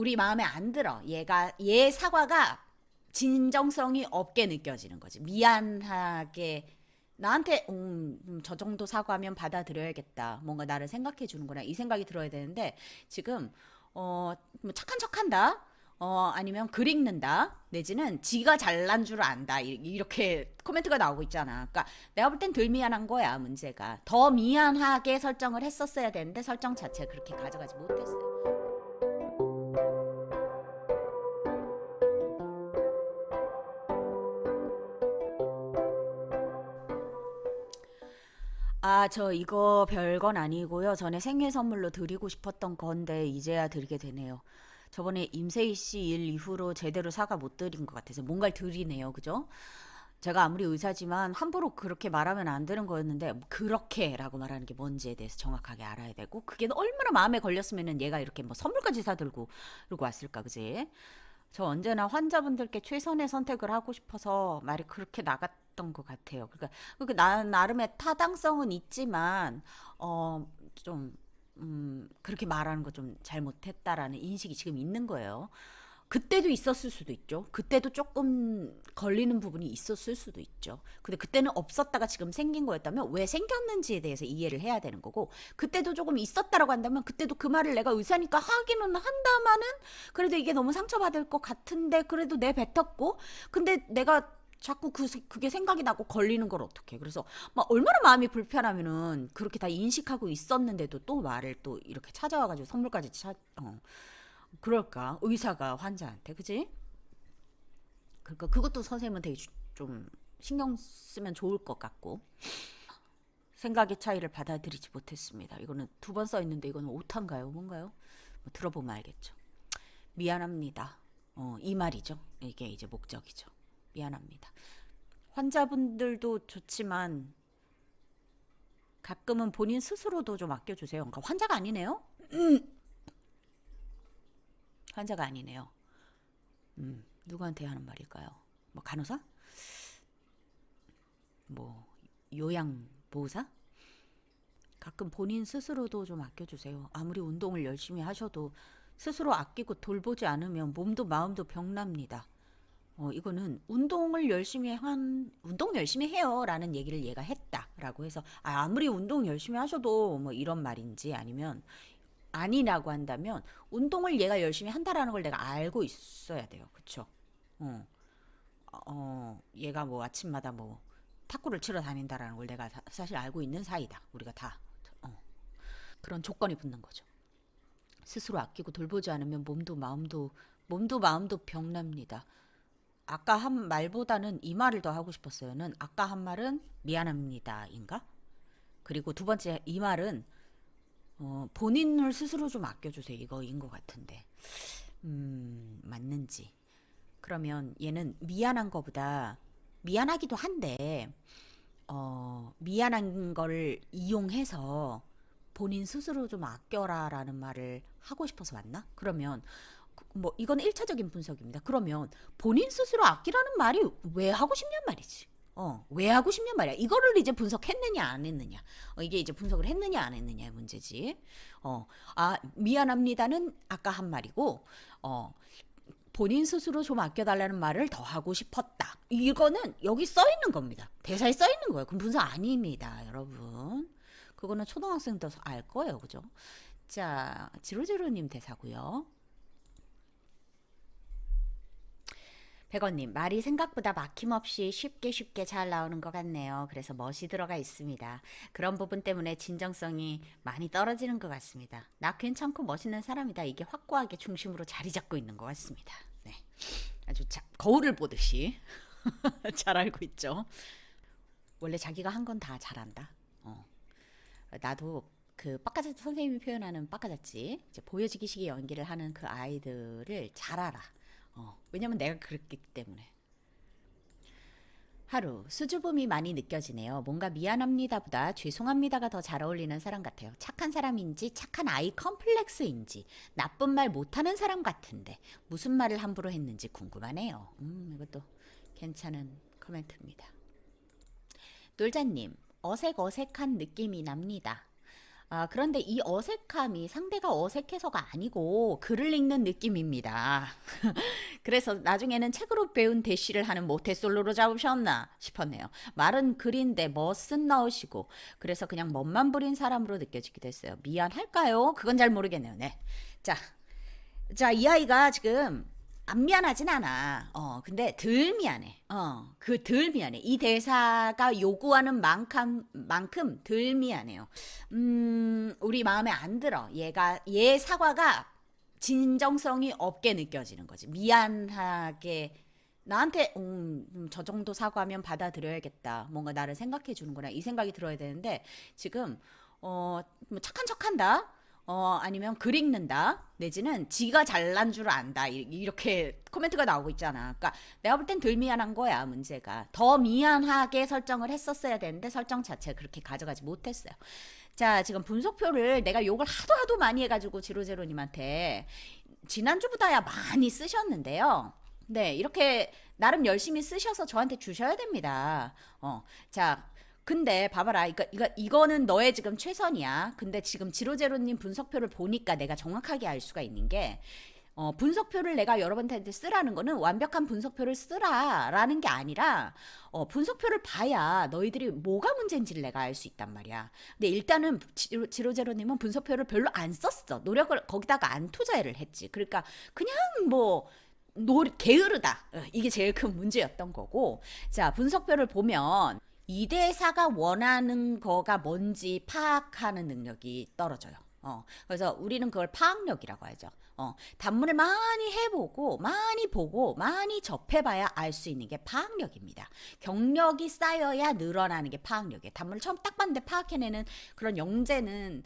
우리 마음에 안 들어. 얘가 얘 사과가 진정성이 없게 느껴지는 거지. 미안하게 나한테 음, 음, 저 정도 사과하면 받아들여야겠다. 뭔가 나를 생각해 주는구나. 이 생각이 들어야 되는데 지금 어, 뭐 착한 척한다. 어, 아니면 글 읽는다. 내지는 지가 잘난 줄 안다. 이- 이렇게 코멘트가 나오고 있잖아. 그러니까 내가 볼 땐 덜 미안한 거야, 문제가. 더 미안하게 설정을 했었어야 되는데 설정 자체가 그렇게 가져가지 못했어요. 아, 저 이거 별건 아니고요. 전에 생일 선물로 드리고 싶었던 건데 이제야 드리게 되네요. 저번에 임세희 씨 일 이후로 제대로 사과 못 드린 것 같아서 뭔가를 드리네요. 그죠? 제가 아무리 의사지만 함부로 그렇게 말하면 안 되는 거였는데 뭐 그렇게라고 말하는 게 뭔지에 대해서 정확하게 알아야 되고 그게 얼마나 마음에 걸렸으면은 얘가 이렇게 뭐 선물까지 사들고 그러고 왔을까 그지? 저 언제나 환자분들께 최선의 선택을 하고 싶어서 말이 그렇게 나갔던 것 같아요. 그러니까 그 나, 나름의 타당성은 있지만 어 좀 음, 그렇게 말하는 거 좀 잘못했다라는 인식이 지금 있는 거예요. 그때도 있었을 수도 있죠. 그때도 조금 걸리는 부분이 있었을 수도 있죠. 근데 그때는 없었다가 지금 생긴 거였다면 왜 생겼는지에 대해서 이해를 해야 되는 거고, 그때도 조금 있었다라고 한다면 그때도 그 말을 내가 의사니까 하기는 한다마는 그래도 이게 너무 상처받을 것 같은데 그래도 내 뱉었고, 근데 내가 자꾸 그, 세- 그게 생각이 나고 걸리는 걸 어떡해. 그래서 막 얼마나 마음이 불편하면은 그렇게 다 인식하고 있었는데도 또 말을 또 이렇게 찾아와가지고 선물까지 차, 어. 그럴까? 의사가 환자한테, 그지? 그러니까 그것도 선생님은 되게 주- 좀 신경 쓰면 좋을 것 같고 생각의 차이를 받아들이지 못했습니다. 이거는 두 번 써 있는데 이거는 오타인가요? 뭔가요? 뭐 들어보면 알겠죠. 미안합니다. 어, 이 말이죠. 이게 이제 목적이죠. 미안합니다. 환자분들도 좋지만 가끔은 본인 스스로도 좀 아껴주세요. 그러니까 환자가 아니네요. 환자가 아니네요. 음, 누구한테 하는 말일까요? 뭐 간호사? 뭐 요양 보호사? 가끔 본인 스스로도 좀 아껴주세요. 아무리 운동을 열심히 하셔도 스스로 아끼고 돌보지 않으면 몸도 마음도 병납니다. 어, 이거는 운동을 열심히 한, 운동 열심히 해요. 라는 얘기를 얘가 했다라고 해서, 아, 아무리 운동 열심히 하셔도 뭐 이런 말인지 아니면 아니라고 한다면 운동을 얘가 열심히 한다라는 걸 내가 알고 있어야 돼요. 그쵸? 어, 어, 얘가 뭐 아침마다 뭐 탁구를 치러 다닌다라는 걸 내가 사, 사실 알고 있는 사이다. 우리가 다. 어. 그런 조건이 붙는 거죠. 스스로 아끼고 돌보지 않으면 몸도 마음도 몸도 마음도 병납니다. 아까 한 말보다는 이 말을 더 하고 싶었어요는 아까 한 말은 미안합니다인가? 그리고 두 번째 이 말은 어, 본인을 스스로 좀 아껴주세요 이거인 것 같은데 음 맞는지 그러면 얘는 미안한 거보다 미안하기도 한데 어 미안한 걸 이용해서 본인 스스로 좀 아껴라 라는 말을 하고 싶어서 왔나? 그러면 그- 뭐 이건 일차적인 분석입니다. 그러면 본인 스스로 아끼라는 말이 왜 하고 싶냔 말이지. 어, 왜 하고 싶냔 말이야. 이거를 이제 분석했느냐 안 했느냐. 어, 이게 이제 분석을 했느냐 안 했느냐의 문제지. 어, 아 미안합니다는 아까 한 말이고, 어 본인 스스로 좀 아껴달라는 말을 더 하고 싶었다. 이거는 여기 써 있는 겁니다. 대사에 써 있는 거예요. 그럼 분석 아닙니다, 여러분. 그거는 초등학생도 알 거예요, 그죠? 자, 지로지로님 대사고요. 백원님, 말이 생각보다 막힘없이 쉽게 쉽게 잘 나오는 것 같네요. 그래서 멋이 들어가 있습니다. 그런 부분 때문에 진정성이 많이 떨어지는 것 같습니다. 나 괜찮고 멋있는 사람이다. 이게 확고하게 중심으로 자리 잡고 있는 것 같습니다. 네. 아주 자, 거울을 보듯이 잘 알고 있죠. 원래 자기가 한 건 다 잘한다. 어. 나도 그 빠까자치 선생님이 표현하는 빠까자치 이제 보여지기식의 연기를 하는 그 아이들을 잘 알아. 어, 왜냐면 내가 그랬기 때문에. 하루 수줍음이 많이 느껴지네요. 뭔가 미안합니다보다 죄송합니다가 더 잘 어울리는 사람 같아요. 착한 사람인지 착한 아이 컴플렉스인지 나쁜 말 못하는 사람 같은데 무슨 말을 함부로 했는지 궁금하네요. 음, 이것도 괜찮은 코멘트입니다. 놀자님, 어색 어색한 느낌이 납니다. 아, 그런데 이 어색함이 상대가 어색해서가 아니고 글을 읽는 느낌입니다. 그래서 나중에는 책으로 배운 대시를 하는 모태솔로로 잡으셨나 싶었네요. 말은 글인데 멋은 넣으시고 그래서 그냥 멋만 부린 사람으로 느껴지기도 했어요. 미안할까요? 그건 잘 모르겠네요. 네. 자, 자, 이 아이가 지금 안 미안하진 않아. 어, 근데 덜 미안해. 어, 그 덜 미안해. 이 대사가 요구하는 만큼, 만큼 덜 미안해요. 음, 우리 마음에 안 들어. 얘가, 얘 사과가 진정성이 없게 느껴지는 거지. 미안하게. 나한테, 음, 음, 저 정도 사과하면 받아들여야겠다. 뭔가 나를 생각해 주는구나. 이 생각이 들어야 되는데, 지금, 어, 뭐 착한 척 한다? 어, 아니면 글 읽는다. 내지는 지가 잘난 줄 안다. 이- 이렇게 코멘트가 나오고 있잖아. 그러니까 내가 볼 땐 덜 미안한 거야, 문제가. 더 미안하게 설정을 했었어야 되는데 설정 자체를 그렇게 가져가지 못했어요. 자, 지금 분석표를 내가 욕을 하도 하도 많이 해가지고 지로제로님한테 지난주보다야 많이 쓰셨는데요. 네, 이렇게 나름 열심히 쓰셔서 저한테 주셔야 됩니다. 어, 자, 근데 봐봐라, 이거, 이거, 이거는 너의 지금 최선이야. 근데 지금 지로제로님 분석표를 보니까 내가 정확하게 알 수가 있는 게, 어, 분석표를 내가 여러분한테 쓰라는 거는 완벽한 분석표를 쓰라라는 게 아니라, 어, 분석표를 봐야 너희들이 뭐가 문제인지를 내가 알 수 있단 말이야. 근데 일단은 지로, 지로제로님은 분석표를 별로 안 썼어. 노력을 거기다가 안 투자를 했지. 그러니까 그냥 뭐, 노, 게으르다. 어, 이게 제일 큰 문제였던 거고. 자, 분석표를 보면, 이 대사가 원하는 거가 뭔지 파악하는 능력이 떨어져요. 어, 그래서 우리는 그걸 파악력이라고 하죠. 어, 단문을 많이 해보고, 많이 보고, 많이 접해봐야 알 수 있는 게 파악력입니다. 경력이 쌓여야 늘어나는 게 파악력이에요. 단문을 처음 딱 봤는데 파악해내는 그런 영재는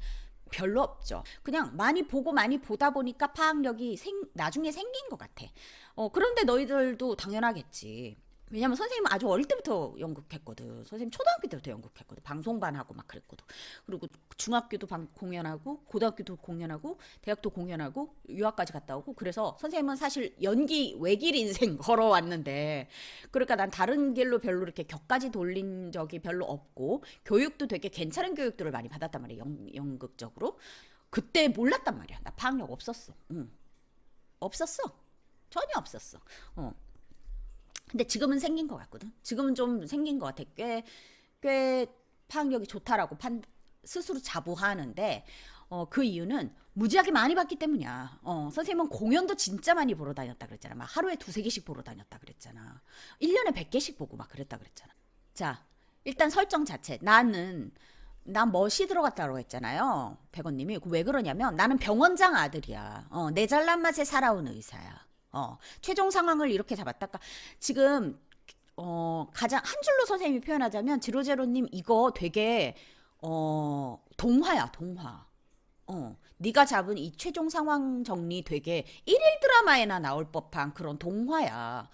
별로 없죠. 그냥 많이 보고 많이 보다 보니까 파악력이 생, 나중에 생긴 것 같아. 어, 그런데 너희들도 당연하겠지. 왜냐면 선생님 아주 어릴 때부터 연극했거든. 선생님 초등학교 때부터 연극했거든. 방송반 하고 막 그랬거든. 그리고 중학교도 방 공연하고 고등학교도 공연하고 대학도 공연하고 유학까지 갔다 오고 그래서 선생님은 사실 연기 외길 인생 걸어왔는데 그러니까 난 다른 길로 별로 이렇게 격까지 돌린 적이 별로 없고 교육도 되게 괜찮은 교육들을 많이 받았단 말이야. 연, 연극적으로. 그때 몰랐단 말이야. 나 파악력 없었어. 응. 없었어. 전혀 없었어. 어. 근데 지금은 생긴 것 같거든. 지금은 좀 생긴 것 같아. 꽤, 꽤 파악력이 좋다라고 판, 스스로 자부하는데, 어, 그 이유는 무지하게 많이 봤기 때문이야. 어, 선생님은 공연도 진짜 많이 보러 다녔다 그랬잖아. 막 하루에 두세 개씩 보러 다녔다 그랬잖아. 1년에 100개씩 보고 막 그랬다 그랬잖아. 자, 일단 설정 자체. 나는, 난 멋이 들어갔다고 했잖아요. 백원님이. 왜 그러냐면 나는 병원장 아들이야. 어, 내 잘난 맛에 살아온 의사야. 어, 최종 상황을 이렇게 잡았다가 지금 어, 가장 한 줄로 선생님이 표현하자면 지로제로님 이거 되게 어, 동화야, 동화. 어, 네가 잡은 이 최종 상황 정리 되게 일일 드라마에나 나올 법한 그런 동화야.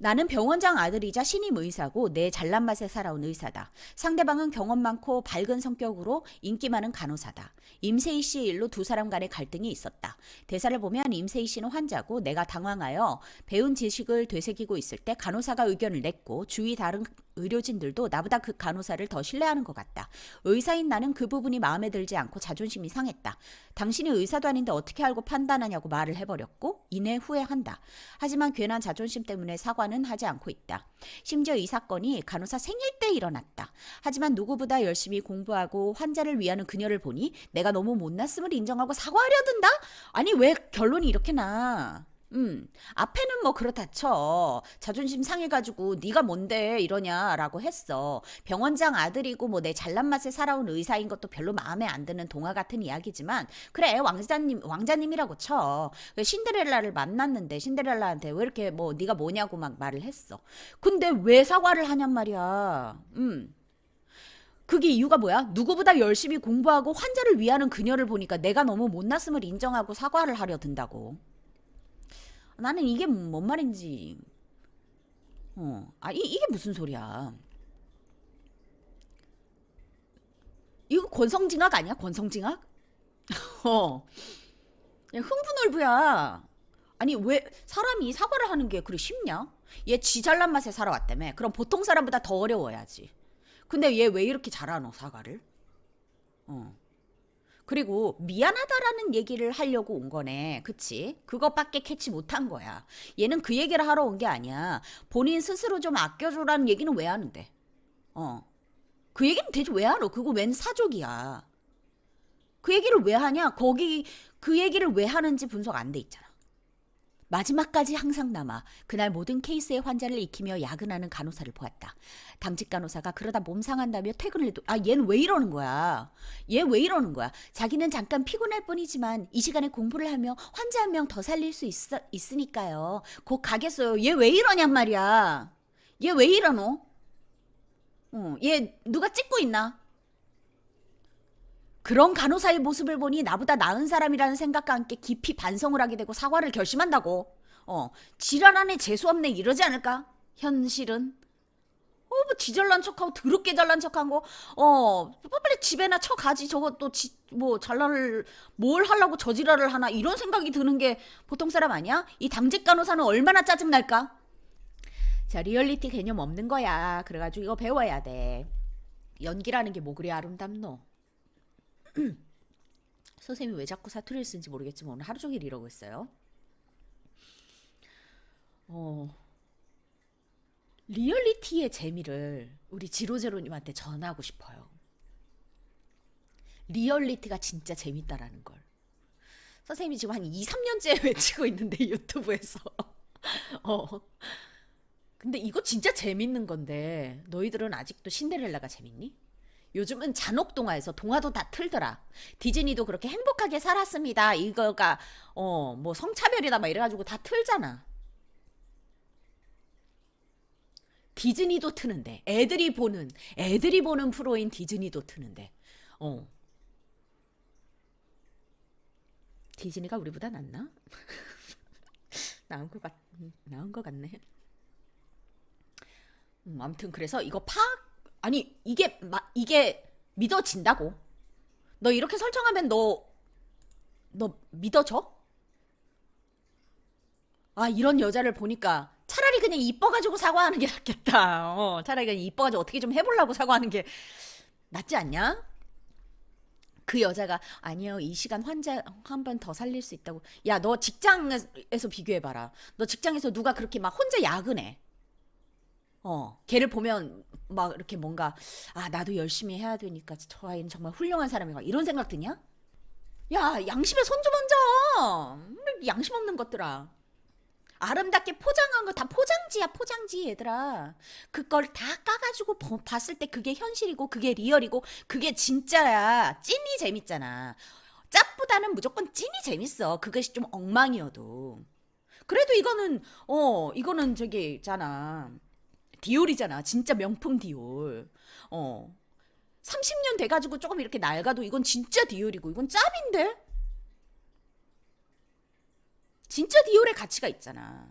나는 병원장 아들이자 신임 의사고 내 잘난 맛에 살아온 의사다. 상대방은 경험 많고 밝은 성격으로 인기 많은 간호사다. 임세희 씨의 일로 두 사람 간의 갈등이 있었다. 대사를 보면 임세희 씨는 환자고 내가 당황하여 배운 지식을 되새기고 있을 때 간호사가 의견을 냈고 주위 다른 의료진들도 나보다 그 간호사를 더 신뢰하는 것 같다. 의사인 나는 그 부분이 마음에 들지 않고 자존심이 상했다. 당신이 의사도 아닌데 어떻게 알고 판단하냐고 말을 해버렸고 이내 후회한다. 하지만 괜한 자존심 때문에 사과는 하지 않고 있다. 심지어 이 사건이 간호사 생일 때 일어났다. 하지만 누구보다 열심히 공부하고 환자를 위하는 그녀를 보니 내가 너무 못났음을 인정하고 사과하려 든다? 아니 왜 결론이 이렇게 나? 음, 앞에는 뭐 그렇다 쳐. 자존심 상해가지고 네가 뭔데 이러냐라고 했어. 병원장 아들이고 뭐 내 잘난 맛에 살아온 의사인 것도 별로 마음에 안 드는 동화 같은 이야기지만 그래 왕자님 왕자님이라고 쳐. 그 신데렐라를 만났는데 신데렐라한테 왜 이렇게 뭐 네가 뭐냐고 막 말을 했어. 근데 왜 사과를 하냔 말이야. 음. 그게 이유가 뭐야? 누구보다 열심히 공부하고 환자를 위하는 그녀를 보니까 내가 너무 못났음을 인정하고 사과를 하려 든다고. 나는 이게 뭔 말인지 어, 아 이, 이게 무슨 소리야? 이거 권성징악 아니야? 권성징악? 어, 야, 흥분월부야. 아니 왜 사람이 사과를 하는 게 그리 쉽냐? 얘 지 잘난 맛에 살아왔다며. 그럼 보통 사람보다 더 어려워야지. 근데 얘 왜 이렇게 잘하노 사과를? 어. 그리고 미안하다라는 얘기를 하려고 온 거네. 그치? 그것밖에 캐치 못한 거야. 얘는 그 얘기를 하러 온 게 아니야. 본인 스스로 좀 아껴줘라는 얘기는 왜 하는데? 어. 그 얘기는 대체 왜 하러? 그거 웬 사족이야. 그 얘기를 왜 하냐? 거기 그 얘기를 왜 하는지 분석 안 돼 있잖아. 마지막까지 항상 남아 그날 모든 케이스의 환자를 익히며 야근하는 간호사를 보았다. 당직 간호사가 그러다 몸 상한다며 퇴근을 해도 아 얘는 왜 이러는 거야? 얘 왜 이러는 거야? 자기는 잠깐 피곤할 뿐이지만 이 시간에 공부를 하며 환자 한 명 더 살릴 수 있어, 있으니까요. 곧 가겠어요. 얘 왜 이러냔 말이야. 얘 왜 이러노? 어, 얘 누가 찍고 있나? 그런 간호사의 모습을 보니 나보다 나은 사람이라는 생각과 함께 깊이 반성을 하게 되고 사과를 결심한다고. 어, 지랄하네 재수없네 이러지 않을까? 현실은 어, 뭐 지잘난 척하고 더럽게 잘난 척한 거, 어, 빨리 집에나 쳐가지. 저거 또, 지, 뭐, 잘날, 뭘 하려고 저지랄을 하나, 이런 생각이 드는 게 보통 사람 아니야? 이 당직 간호사는 얼마나 짜증 날까? 자, 리얼리티 개념 없는 거야. 그래가지고 이거 배워야 돼. 연기라는 게 뭐 그리 아름답노? 선생님이 왜 자꾸 사투리를 쓰는지 모르겠지만 오늘 하루 종일 이러고 있어요. 어, 리얼리티의 재미를 우리 지로제로님한테 전하고 싶어요. 리얼리티가 진짜 재밌다라는 걸. 선생님이 지금 한 2, 3년째 외치고 있는데 유튜브에서. 어. 근데 이거 진짜 재밌는 건데 너희들은 아직도 신데렐라가 재밌니? 요즘은 잔혹 동화에서 동화도 다 틀더라. 디즈니도 그렇게 행복하게 살았습니다. 이거가 어 뭐 성차별이다 막 이래가지고 다 틀잖아. 디즈니도 트는데 애들이 보는 애들이 보는 프로인 디즈니도 트는데 어 디즈니가 우리보다 낫나? 나은 것 같, 나은 것 같네. 음, 아무튼 그래서 이거 파 아니 이게 마, 이게 믿어진다고. 너 이렇게 설정하면 너 너 믿어져? 아 이런 여자를 보니까 차라리 그냥 이뻐가지고 사과하는 게 낫겠다. 어, 차라리 그냥 이뻐가지고 어떻게 좀 해보려고 사과하는 게 낫지 않냐? 그 여자가 아니요 이 시간 환자 한 번 더 살릴 수 있다고. 야 너 직장에서 비교해 봐라. 너 직장에서 누가 그렇게 막 혼자 야근해? 어, 걔를 보면 막 이렇게 뭔가 아 나도 열심히 해야 되니까 저 아이는 정말 훌륭한 사람인가 이런 생각 드냐? 야 양심에 손 좀 얹어. 양심 없는 것들아. 아름답게 포장한 거 다 포장지야 포장지 얘들아. 그걸 다 까가지고 보- 봤을 때 그게 현실이고 그게 리얼이고 그게 진짜야. 찐이 재밌잖아. 짭보다는 무조건 찐이 재밌어. 그것이 좀 엉망이어도. 그래도 이거는 어 이거는 저기 있잖아. 디올이잖아. 진짜 명품 디올. 어. 30년 돼가지고 조금 이렇게 낡아도 이건 진짜 디올이고 이건 짭인데? 진짜 디올의 가치가 있잖아.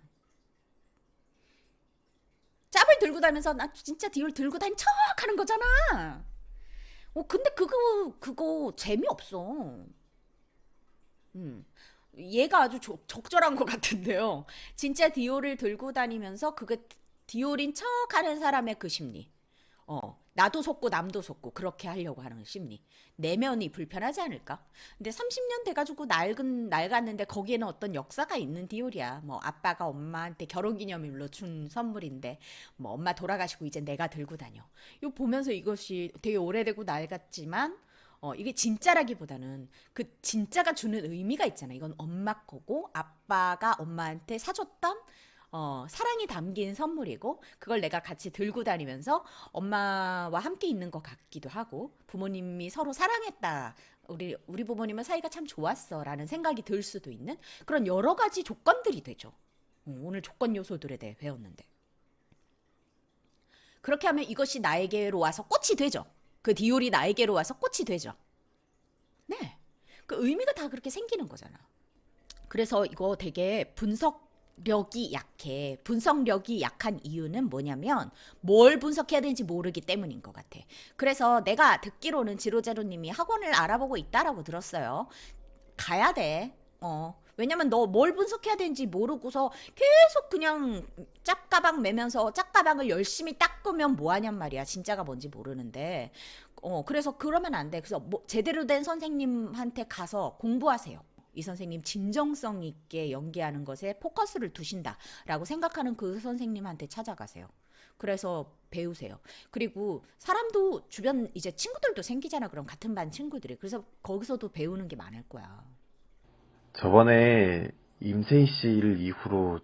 짭을 들고 다니면서 나 진짜 디올 들고 다닌 척 하는 거잖아. 어, 근데 그거, 그거 재미없어. 음. 얘가 아주 조- 적절한 것 같은데요. 진짜 디올을 들고 다니면서 그게 디올인 척 하는 사람의 그 심리. 어, 나도 속고 남도 속고 그렇게 하려고 하는 심리. 내면이 불편하지 않을까? 근데 30년 돼가지고 낡은, 낡았는데 거기에는 어떤 역사가 있는 디올이야. 뭐 아빠가 엄마한테 결혼기념일로 준 선물인데 뭐 엄마 돌아가시고 이제 내가 들고 다녀. 이거 보면서 이것이 되게 오래되고 낡았지만 어, 이게 진짜라기보다는 그 진짜가 주는 의미가 있잖아. 이건 엄마 거고 아빠가 엄마한테 사줬던 어, 사랑이 담긴 선물이고 그걸 내가 같이 들고 다니면서 엄마와 함께 있는 것 같기도 하고 부모님이 서로 사랑했다. 우리 우리 부모님은 사이가 참 좋았어라는 생각이 들 수도 있는 그런 여러 가지 조건들이 되죠. 어, 오늘 조건 요소들에 대해 배웠는데 그렇게 하면 이것이 나에게로 와서 꽃이 되죠. 그 디올이 나에게로 와서 꽃이 되죠. 네. 그 의미가 다 그렇게 생기는 거잖아. 그래서 이거 되게 분석 력이 약해. 분석력이 약한 이유는 뭐냐면 뭘 분석해야 되는지 모르기 때문인 것 같아. 그래서 내가 듣기로는 지로제로님이 학원을 알아보고 있다라고 들었어요. 가야 돼. 어. 왜냐면 너 뭘 분석해야 되는지 모르고서 계속 그냥 짭가방 매면서 짭가방을 열심히 닦으면 뭐하냔 말이야. 진짜가 뭔지 모르는데. 어, 그래서 그러면 안 돼. 그래서 뭐 제대로 된 선생님한테 가서 공부하세요. 이 선생님 진정성 있게 연기하는 것에 포커스를 두신다라고 생각하는 그 선생님한테 찾아가세요. 그래서 배우세요. 그리고 사람도 주변 이제 친구들도 생기잖아. 그럼 같은 반 친구들이. 그래서 거기서도 배우는 게 많을 거야. 저번에 임세희 씨일 이후로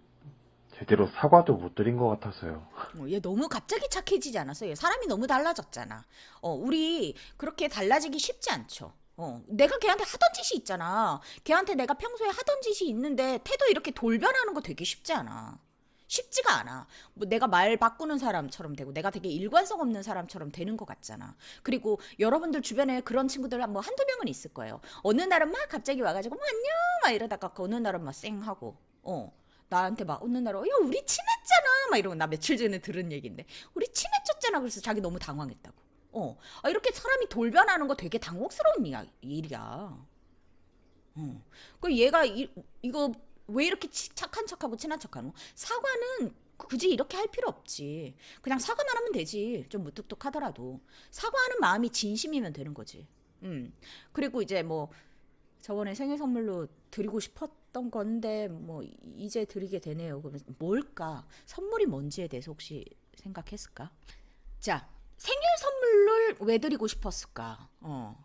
제대로 사과도 못 드린 것 같아서요. 어, 얘 너무 갑자기 착해지지 않았어? 얘 사람이 너무 달라졌잖아. 어, 우리 그렇게 달라지기 쉽지 않죠. 어, 내가 걔한테 하던 짓이 있잖아. 걔한테 내가 평소에 하던 짓이 있는데 태도 이렇게 돌변하는 거 되게 쉽지 않아. 쉽지가 않아. 뭐 내가 말 바꾸는 사람처럼 되고 내가 되게 일관성 없는 사람처럼 되는 것 같잖아. 그리고 여러분들 주변에 그런 친구들 뭐 한두 명은 있을 거예요. 어느 날은 막 갑자기 와가지고 뭐 안녕 막 이러다가 그 어느 날은 막 쌩 하고 어 나한테 막 어느 날은 야 우리 친했잖아 막 이러고 나 며칠 전에 들은 얘기인데 우리 친해졌잖아 그래서 자기 너무 당황했다고. 어 아, 이렇게 사람이 돌변하는 거 되게 당혹스러운 이야- 일이야. 어. 그 얘가 이, 이거 왜 이렇게 치- 착한 척하고 친한 척하는 거? 사과는 굳이 이렇게 할 필요 없지. 그냥 사과만 하면 되지. 좀 무뚝뚝하더라도 사과하는 마음이 진심이면 되는 거지. 음. 그리고 이제 뭐 저번에 생일 선물로 드리고 싶었던 건데 뭐 이제 드리게 되네요. 그러면 뭘까? 선물이 뭔지에 대해서 혹시 생각했을까? 자, 생일 선물을 왜 드리고 싶었을까? 어.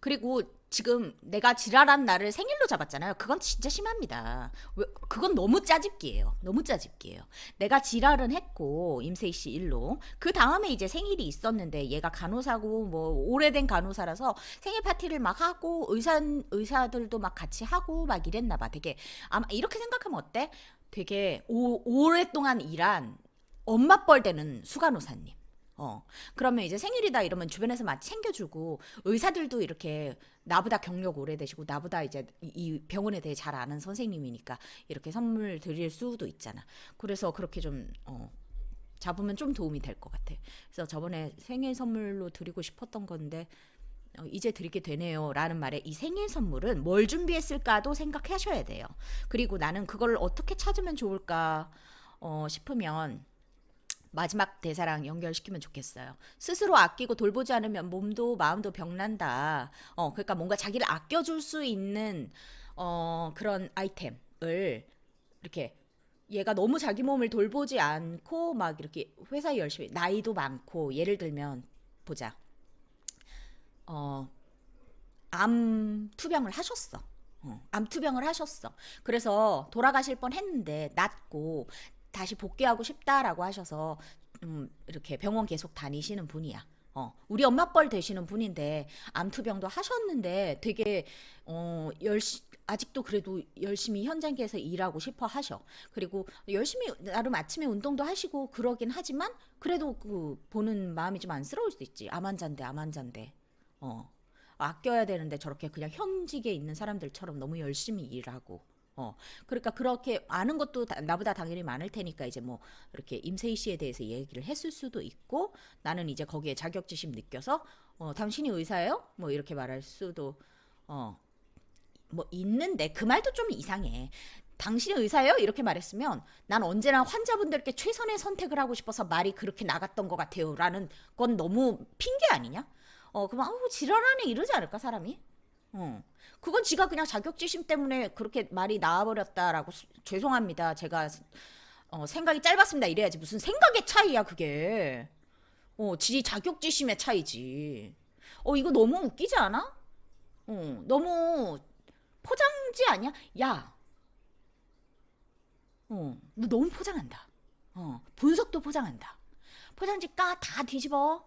그리고 지금 내가 지랄한 날을 생일로 잡았잖아요. 그건 진짜 심합니다. 왜, 그건 너무 짜집기예요. 너무 짜집기예요. 내가 지랄은 했고 임세희 씨 일로 그 다음에 이제 생일이 있었는데 얘가 간호사고 뭐 오래된 간호사라서 생일 파티를 막 하고 의사 의사들도 막 같이 하고 막 이랬나 봐. 되게 아마 이렇게 생각하면 어때? 되게 오, 오랫동안 일한 엄마 뻘 되는 수간호사님. 어. 그러면 이제 생일이다 이러면 주변에서 막 챙겨주고 의사들도 이렇게 나보다 경력 오래되시고 나보다 이제 이- 이 병원에 대해 잘 아는 선생님이니까 이렇게 선물 드릴 수도 있잖아. 그래서 그렇게 좀 어. 잡으면 좀 도움이 될 것 같아. 그래서 저번에 생일 선물로 드리고 싶었던 건데 어, 이제 드리게 되네요 라는 말에 이 생일 선물은 뭘 준비했을까도 생각하셔야 돼요. 그리고 나는 그걸 어떻게 찾으면 좋을까 어, 싶으면 마지막 대사랑 연결시키면 좋겠어요. 스스로 아끼고 돌보지 않으면 몸도 마음도 병난다. 어, 그러니까 뭔가 자기를 아껴줄 수 있는 어, 그런 아이템을 이렇게 얘가 너무 자기 몸을 돌보지 않고 막 이렇게 회사에 열심히 나이도 많고 예를 들면 보자. 어, 암 투병을 하셨어. 어, 암 투병을 하셨어. 그래서 돌아가실 뻔 했는데 낫고 다시 복귀하고 싶다라고 하셔서 음, 이렇게 병원 계속 다니시는 분이야. 어, 우리 엄마 뻘 되시는 분인데 암 투병도 하셨는데 되게 어, 열시 아직도 그래도 열심히 현장에서 일하고 싶어 하셔. 그리고 열심히 나름 아침에 운동도 하시고 그러긴 하지만 그래도 그 보는 마음이 좀 안쓰러울 수도 있지. 암 환자인데 암 환자인데. 어. 아껴야 되는데 저렇게 그냥 현직에 있는 사람들처럼 너무 열심히 일하고 어 그러니까 그렇게 아는 것도 다- 나보다 당연히 많을 테니까 이제 뭐 이렇게 임세희 씨에 대해서 얘기를 했을 수도 있고 나는 이제 거기에 자격지심 느껴서 어 당신이 의사예요? 뭐 이렇게 말할 수도 어 뭐 있는데 그 말도 좀 이상해. 당신이 의사예요? 이렇게 말했으면 난 언제나 환자분들께 최선의 선택을 하고 싶어서 말이 그렇게 나갔던 것 같아요 라는 건 너무 핑계 아니냐? 어 그럼 아우 지랄하네 이러지 않을까 사람이? 어 그건 지가 그냥 자격지심 때문에 그렇게 말이 나와버렸다라고 수- 죄송합니다 제가 어, 생각이 짧았습니다 이래야지 무슨 생각의 차이야 그게 어 지 자격지심의 차이지 어 이거 너무 웃기지 않아? 어 너무 포장지 아니야? 야, 어, 너 너무 포장한다. 어, 분석도 포장한다. 포장지 까 다 뒤집어.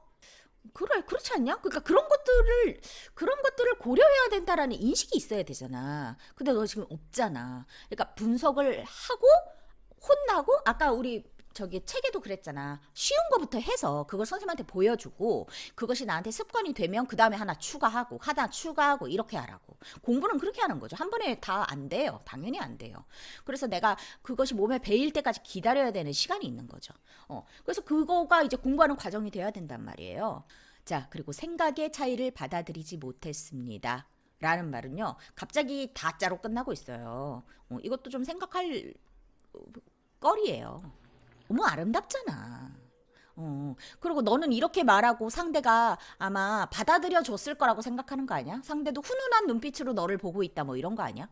그래, 그렇지 않냐? 그러니까 그런 것들을 그런 것들을 고려해야 된다라는 인식이 있어야 되잖아. 근데 너 지금 없잖아. 그러니까 분석을 하고 혼나고 아까 우리 저기 책에도 그랬잖아. 쉬운 거부터 해서 그걸 선생님한테 보여주고 그것이 나한테 습관이 되면 그 다음에 하나 추가하고 하나 추가하고 이렇게 하라고. 공부는 그렇게 하는 거죠. 한 번에 다 안 돼요. 당연히 안 돼요. 그래서 내가 그것이 몸에 배일 때까지 기다려야 되는 시간이 있는 거죠. 어. 그래서 그거가 이제 공부하는 과정이 돼야 된단 말이에요. 자, 그리고 생각의 차이를 받아들이지 못했습니다. 라는 말은요, 갑자기 다자로 끝나고 있어요. 어, 이것도 좀 생각할 어, 거리예요. 너무 아름답잖아. 어. 그리고 너는 이렇게 말하고 상대가 아마 받아들여 줬을 거라고 생각하는 거 아니야? 상대도 훈훈한 눈빛으로 너를 보고 있다 뭐 이런 거 아니야?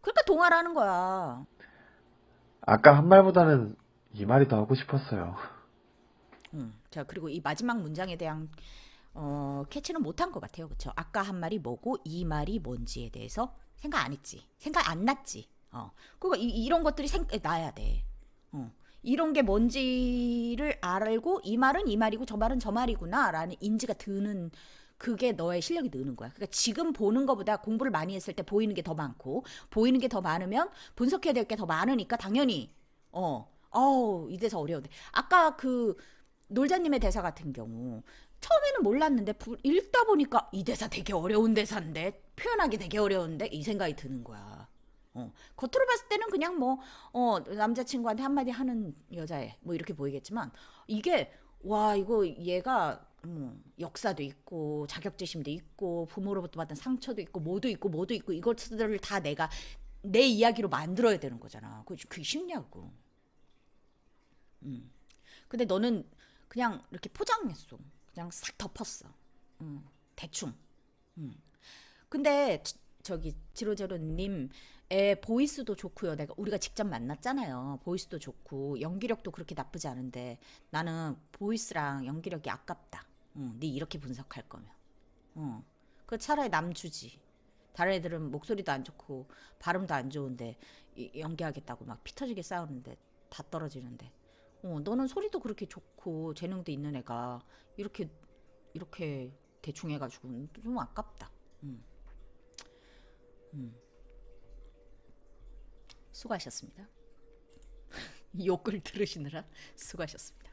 그러니까 동화라는 거야. 아까 한 말보다는 이 말이 더 하고 싶었어요. 음. 자, 그리고 이 마지막 문장에 대한 어, 캐치는 못한 것 같아요. 그쵸? 아까 한 말이 뭐고 이 말이 뭔지에 대해서 생각 안 했지. 생각 안 났지. 어. 그거 이, 이런 것들이 생, 나야 돼. 어. 이런 게 뭔지를 알고 이 말은 이 말이고 저 말은 저 말이구나라는 인지가 드는 그게 너의 실력이 느는 거야. 그러니까 지금 보는 것보다 공부를 많이 했을 때 보이는 게 더 많고 보이는 게 더 많으면 분석해야 될 게 더 많으니까 당연히 어, 어우 이 대사 어려운데 아까 그 놀자님의 대사 같은 경우 처음에는 몰랐는데 부- 읽다 보니까 이 대사 되게 어려운 대사인데 표현하기 되게 어려운데 이 생각이 드는 거야. 어, 겉으로 봤을 때는 그냥 뭐 어, 남자친구한테 한마디 하는 여자애 뭐 이렇게 보이겠지만 이게 와 이거 얘가 뭐 역사도 있고 자격지심도 있고 부모로부터 받은 상처도 있고 뭐도 있고 뭐도 있고 이것들을 다 내가 내 이야기로 만들어야 되는 거잖아. 그게, 그게 쉽냐고. 음. 근데 너는 그냥 이렇게 포장했어. 그냥 싹 덮었어. 음, 대충. 음. 근데 지- 저기 지로제로님 의 보이스도 좋고요. 내가 우리가 직접 만났잖아요. 보이스도 좋고 연기력도 그렇게 나쁘지 않은데 나는 보이스랑 연기력이 아깝다. 응, 네 이렇게 분석할 거면. 어. 그 차라리 남 주지. 다른 애들은 목소리도 안 좋고 발음도 안 좋은데 이- 연기하겠다고 막 피 터지게 싸우는데 다 떨어지는데. 어, 너는 소리도 그렇게 좋고 재능도 있는 애가 이렇게 이렇게 대충 해가지고 좀 아깝다. 음. 음. 수고하셨습니다. 욕을 들으시느라 수고하셨습니다.